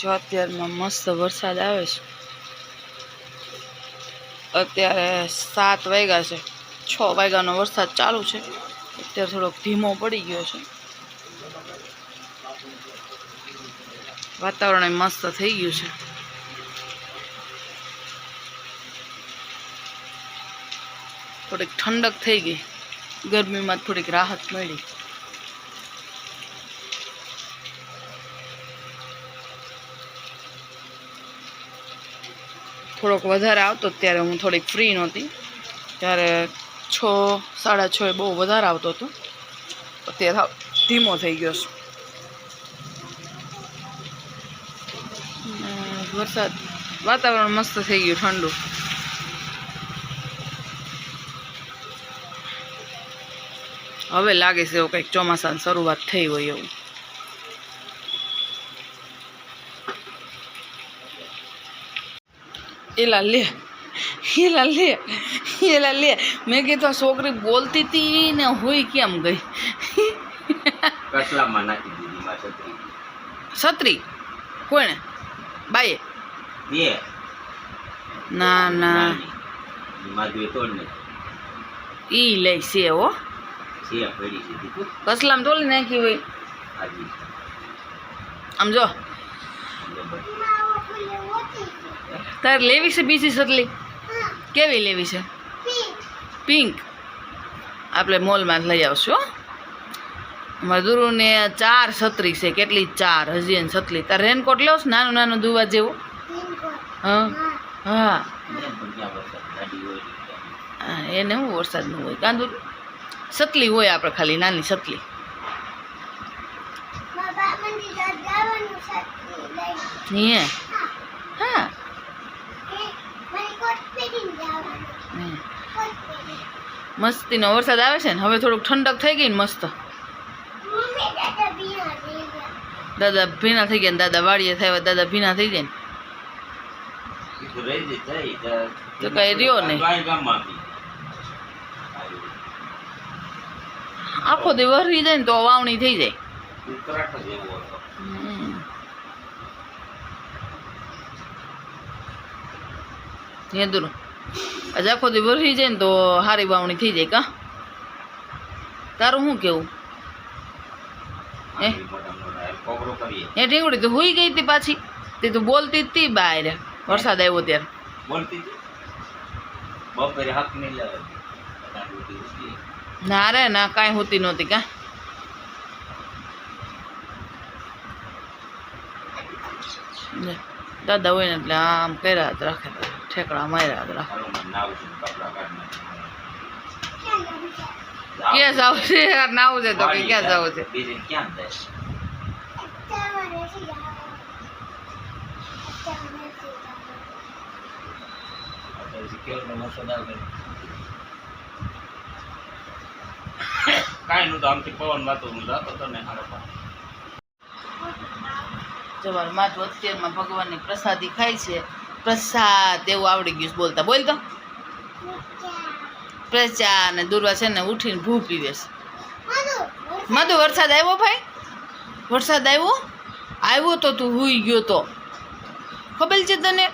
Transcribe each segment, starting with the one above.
જો અત્યારમાં મસ્ત વરસાદ આવે છે. અત્યારે સાત વાગ્યા છે. છ વાગ્યાનો વરસાદ ચાલુ છે. અત્યારે થોડોક ધીમો પડી ગયો છે. વાતાવરણ મસ્ત થઈ ગયું છે. થોડીક ઠંડક થઈ ગઈ. ગરમીમાં થોડીક રાહત મળી. થોડોક વધારે આવતો ત્યારે હું થોડીક ફ્રી નહોતી. ત્યારે છ, સાડા છ એ બહુ વધારે આવતો હતો. અત્યારે ધીમો થઈ ગયો છે. વરસાદ, વાતાવરણ મસ્ત થઈ ગયું ઠંડુ. હવે લાગે છે એવું કંઈક ચોમાસાની શરૂઆત થઈ હોય એવું. એલા લે એલા લે એલા લે મેં કીધું આ છોકરી બોલતી હતી ને હોય કેમ ગઈ? કસલામાં નાખી દીધી છત્રી. કોણે? બાઈએ? ના ના. ઈ લઈ છે હો. કસલામ તોલી નાખી હોય. આમ જો. તારે લેવી છે બીજી સતલી કેવી લેવી છે? પિંક આપણે મોલમાં લઈ આવશું હો. મધુરુને ચાર છત્રી છે કેટલી ચાર હજી એને છત્રી. તાર રેનકોટ લેવો છે નાનું નાનું દુવા જેવું. હા હા. એને હું વરસાદનું હોય. કાંદુર સતલી હોય આપણે ખાલી નાની સતલી હે હા હે. મસ્તીનો વરસાદ આવે છે ને હવે થોડુંક ઠંડક થઈ ગઈ ને મસ્ત. દાદા ભીના થઈ ગયા. ને દાદા વાડીએ થયા દાદા ભીના થઈ જાય ને. તો રહી જ જાય તો- તો કાંઈ રહ્યો બી. આખો દી વરરી જાય ને તો વાવણી થઈ જાય. ઉત્તરાખંડ હતો આજે આખો દી વરસી જાય ને તો હારી વાવણી થઈ જાય કા? તારું શું કેવું? એ ઢીંગડી તો હુઈ ગઈ હતી પાછી? તે તું બોલતી જ તી બહાર વરસાદ આવ્યો ત્યારે. બોલતી બપોરે હક નહીં. ના રે ના કાંઈ હોતી નહોતી કા? દાદા હોય ને એટલે આમ કર્યા જ રાખે. ઠેકડા માર્યા કાઢ ક્યાં. જવું છે યાર નાવું છે તો કે ક્યાં જવું છે કાંઈ નહોતું આમથી પવન વાતો હું જાતો હતો ને હારો જવાર માથું અત્યારમાં ભગવાનની પ્રસાદી ખાય છે પ્રસાદ એવું આવડી ગયું બોલતા. બોલ તો. પ્રચા ને દુર્વા છે ને ઉઠીને ભૂ પીવે છે. મધુ, વરસાદ આવ્યો ભાઈ? વરસાદ આવ્યો? આવ્યો તો તું હુઈ ગયો તો. ખબર છે તને?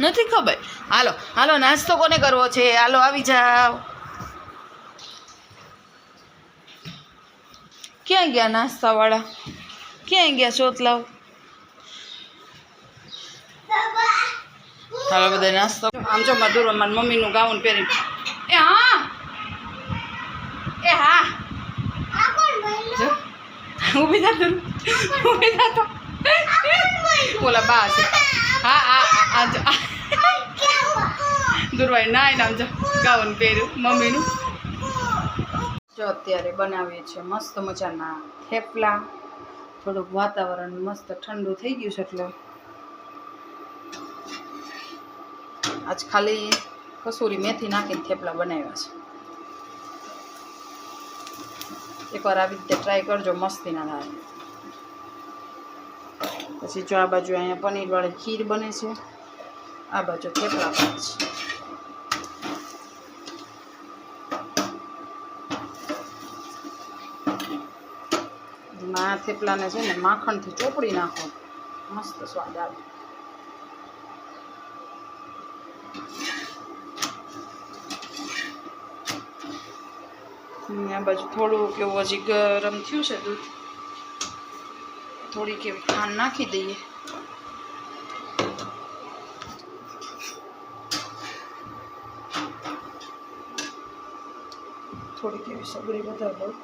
નથી ખબર? હાલો હાલો, નાસ્તો કોને કરવો છે? હાલો, આવી જાઓ. ક્યાં ગયા નાસ્તાવાળા? ક્યાં ગયા ચોતલાવ હાલો બધા નાસ્તો? આમ જો મધુરો મારી મમ્મીનું ગાઉન પહેરી એ હા! એ હા! ઊભી થા ઊભી થતો બોલા બા છે. હા હા આ જો. દુર્વાઈ નાય આમ જો ગાઉન પહેર્યું મમ્મીનું. જો અત્યારે બનાવીએ છીએ મસ્ત મજાના થેપલા. થોડુંક વાતાવરણ મસ્ત ઠંડુ થઈ ગયું છે એટલે આજ ખાલી કસૂરી મેથી નાખીને થેપલા બનાવ્યા છે. એકવાર આવી રીતે ટ્રાય કરજો, મસ્તીના થાય પછી જો આ બાજુ અહીંયા પનીરવાળી ખીર બને છે, આ બાજુ થેપલા બને છે. આ થેપલાને છે ને માખણથી ચોપડી નાખો. મસ્ત સ્વાદ આવે અને આ બાજુ થોડુંક એવું હજી ગરમ થયું છે દૂધ. થોડીક એવી ખાંડ નાખી દઈએ. થોડીક એવી સગડી વધારે દઉં.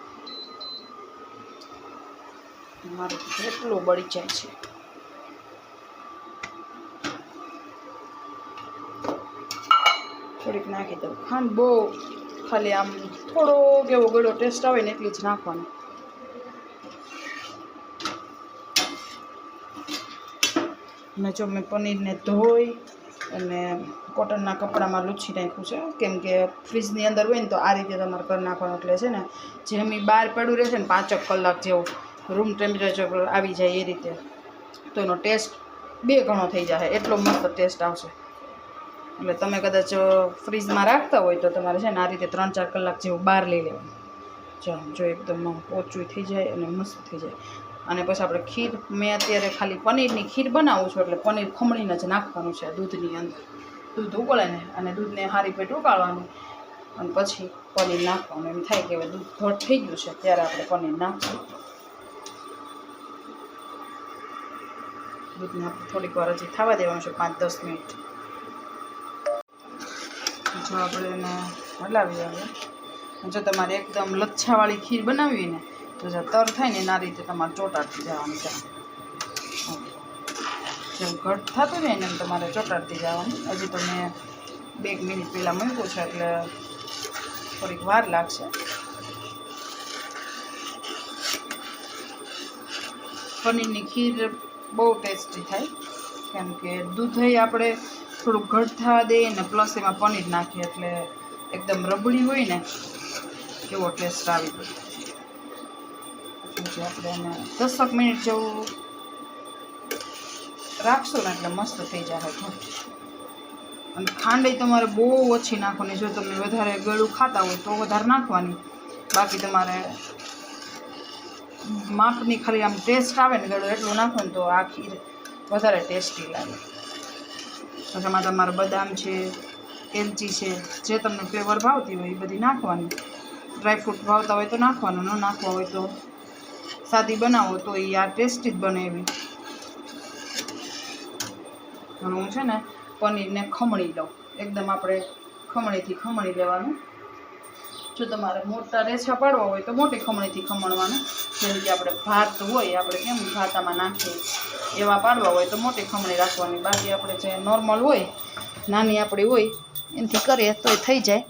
મારું એટલું બળી જાય છે. થોડીક નાખી દઉં. ખાંડ બહુ ખાલી આમ થોડો એવો ગળો ટેસ્ટ આવે ને એટલી જ નાખવાની. અને જો મેં પનીરને ધોઈ અને કોટનના કપડામાં લૂછી નાખ્યું છે, કેમ કે ફ્રીજની અંદર હોય ને તો આ રીતે તમારે કરી નાખવાનું. એટલે છે ને જેમ એ બહાર પડ્યું રહેશે ને પાંચક કલાક જેવું રૂમ ટેમ્પરેચર પર આવી જાય એ રીતે. તો એનો ટેસ્ટ બે ગણો થઈ જશે એટલો મસ્ત ટેસ્ટ આવશે. એટલે તમે કદાચ ફ્રીજમાં રાખતા હોય તો તમારે છે ને આ રીતે ત્રણ ચાર કલાક જેવું બહાર લઈ લેવાનું. ચાલો જો એકદમ ઓછું થઈ જાય અને મસ્ત થઈ જાય. અને પછી આપણે ખીર, મેં અત્યારે ખાલી પનીરની ખીર બનાવું છું એટલે પનીર ખમણીને જ નાખવાનું છે દૂધની અંદર. દૂધ ઉકળે ને અને દૂધને હારી પેટ ઉકાળવાનું અને પછી પનીર નાખવાનું. એમ થાય કે હવે દૂધ ઘટ થઈ ગયું છે ત્યારે આપણે પનીર નાખશું. દૂધને આપણે થોડીક વાર હજી થવા દેવાનું છે પાંચ દસ મિનિટ. જો આપણે એને હલાવી આવે જો તમારે એકદમ લચ્છાવાળી ખીર બનાવવી ને, તો જે તર થાય ને એના રીતે તમારે ચોંટાડતી જવાનું છે. જેમ ઘટ થતું જાય ને એમ તમારે ચોંટાડતી જવાનું. હજી તો મેં બે મિનિટ પહેલાં મૂક્યું છે, એટલે થોડીક વાર લાગશે. પનીરની ખીર બહુ ટેસ્ટી થાય. કેમ કે દૂધ આપણે થોડુંક ઘટ થવા દે અને પ્લસ એમાં પનીર નાખીએ એટલે એકદમ રબડી હોય ને એવો ટેસ્ટ આવી. ગયો આપણે એને દસક મિનિટ જેવું રાખશો ને એટલે મસ્ત થઈ જાય અને ખાંડ તમારે બહુ ઓછી નાખવાની, જો તમે વધારે ગળું ખાતા હોય તો વધારે નાખવાની. બાકી તમારે માપની ખાલી આમ ટેસ્ટ આવે ને ગળું એટલું નાખો ને તો આ ખીર વધારે ટેસ્ટી લાગે. પછી એમાં તમારે બદામ છે, એલચી છે, જે તમને ફ્લેવર ભાવતી હોય એ બધી નાખવાની. ડ્રાયફ્રૂટ ભાવતા હોય તો નાખવાનું, ન નાખવા હોય તો સાદી બનાવો તો એ આ ટેસ્ટી જ બને એવી. હું છે ને પનીરને ખમણી લઉં. એકદમ આપણે ખમણીથી ખમણી લેવાનું. જો તમારે મોટા રેછા પાડવા હોય તો મોટી ખમણીથી ખમણવાનું. જેમ કે આપણે ભાત હોય, આપણે કેમ ભાતામાં નાખીએ? એવા પાડવા હોય તો મોટી ખમણી રાખવાની. બાકી આપણે જે નોર્મલ હોય, નાની આપણી હોય, એનાથી કરીએ તો થઈ જાય.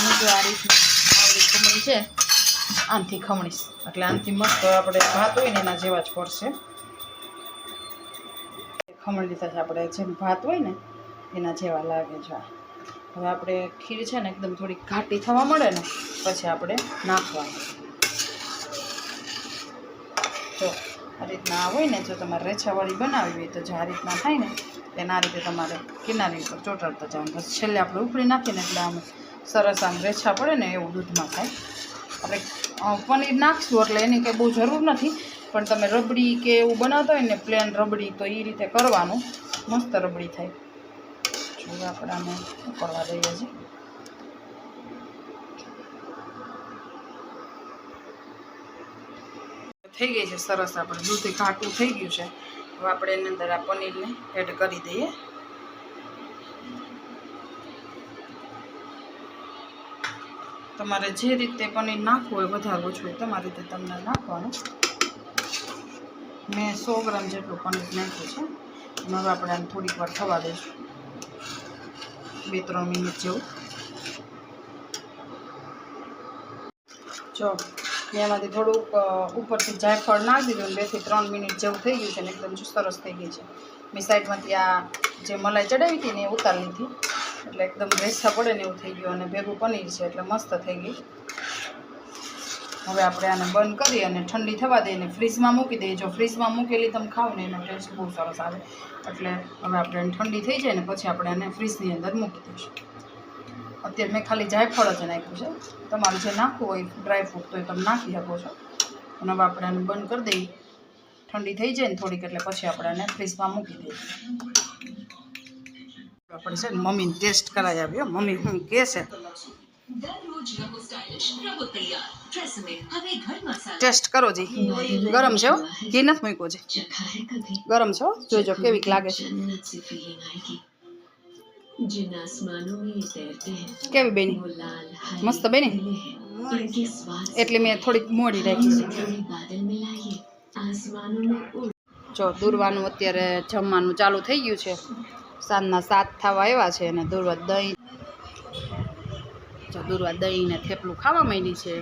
હું જો આ રીતની ખમણી છે. આનાથી ખમણીશ. એટલે આનાથી મસ્ત આપણે ભાત હોય ને એના જેવા જ પડશે. ખમણ લીધા છે આપણે જેમ ભાત હોય ને, એના જેવા લાગે છે હવે આપણે ખીર છે ને એકદમ થોડી ઘાટી થવા મળે ને, પછી આપણે નાખવાની. જો. આ રીતના હોય ને, જો તમારે રેછાવાળી બનાવવી હોય તો જે આ રીતના થાય ને, એના રીતે તમારે કિનારી ઉપર ચોટાડતા જવાનું. પછી છેલ્લે આપણે ઉપડી નાખીને એટલે આમ સરસ આમ રેછા પડે ને એવું દૂધમાં થાય. આપણે પનીર નાખશું એટલે એની કંઈ બહુ જરૂર નથી, પણ તમે રબડી કે એવું બનાવતા હોય ને, પ્લેન રબડી તો એ રીતે કરવાનું. મસ્ત રબડી થાય. જો આપણે આને ઉકળવા દઈએ છીએ. થઈ ગઈ છે સરસ આપણે દૂધ ઘાટું થઈ ગયું છે. હવે આપણે એની અંદર આ પનીરને એડ કરી દઈએ. તમારે જે રીતે પનીર નાખવું હોય વધારે ઓછું હોય તમારી રીતે તમને નાખવાનું. મેં સો ગ્રામ જેટલું પનીર નાખ્યું છે. હવે આપણે આને થોડીક વાર થવા દઈશું. બે ત્રણ મિનિટ જેવું. જો મેં એમાંથી થોડુંક ઉપરથી જાયફળ નાખી દીધું બેથી ત્રણ મિનિટ જેવું થઈ ગયું છે ને એકદમ સરસ થઈ ગઈ છે. મેં સાઈડમાંથી આ જે મલાઈ ચડાવી હતી ને એ ઉતારી લીધી. એટલે એકદમ રેસા પડે ને એવું થઈ ગયું અને ભેગું પનીર છે એટલે મસ્ત થઈ ગઈ હવે આપણે આને બંધ કરી અને ઠંડી થવા દઈને ફ્રીજમાં મૂકી દઈએ. જો ફ્રીજમાં મૂકેલી તમે ખાવ ને એનો ટેસ્ટ બહુ સરસ આવે. એટલે હવે આપણે ઠંડી થઈ જાય ને પછી આપણે એને ફ્રીજની અંદર મૂકી દઈશું. અત્યારે મેં ખાલી જાયફળ જ નાખ્યું છે. તમારું જે નાખવું હોય ડ્રાયફ્રૂટ તો એ તમે નાખી શકો છો. અને હવે આપણે આને બંધ કરી દઈએ. ઠંડી થઈ જાય ને થોડીક એટલે પછી આપણે આને ફ્રીજમાં મૂકી દઈએ. આપણે છે મમ્મીને ટેસ્ટ કરાવી આવ્યો મમ્મી હું કે છે? ટેસ્ટ કરો જી. ગરમ છે ઘી નથી મૂક્યો છે ગરમ છો જોજો કેવીક લાગે છે. जिन आसमानों में ये तैरते हैं કેવી બેની वो लाल हरे मस्त बनी? पीले हैं इनके स्वाद से એટલે મેં થોડીક મોડી રાખી છે थोड़े बादल मिलाइए आसमानों में उड़ જો દૂરવાનું અત્યારે જમવાનું ચાલુ થઈ ગયું છે સાંજના સાત થવા આવ્યા છે અને દૂરવા દહીં જો દૂરવા દહીં ને થેપલું ખાવા માંડી છે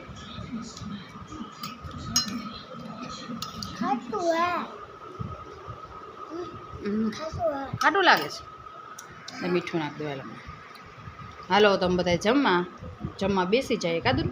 હમ. ખાટું લાગે છે ને મીઠું નાખ દેવા હાલો તમે બધા જમવા જમવા બેસી જાય કાદું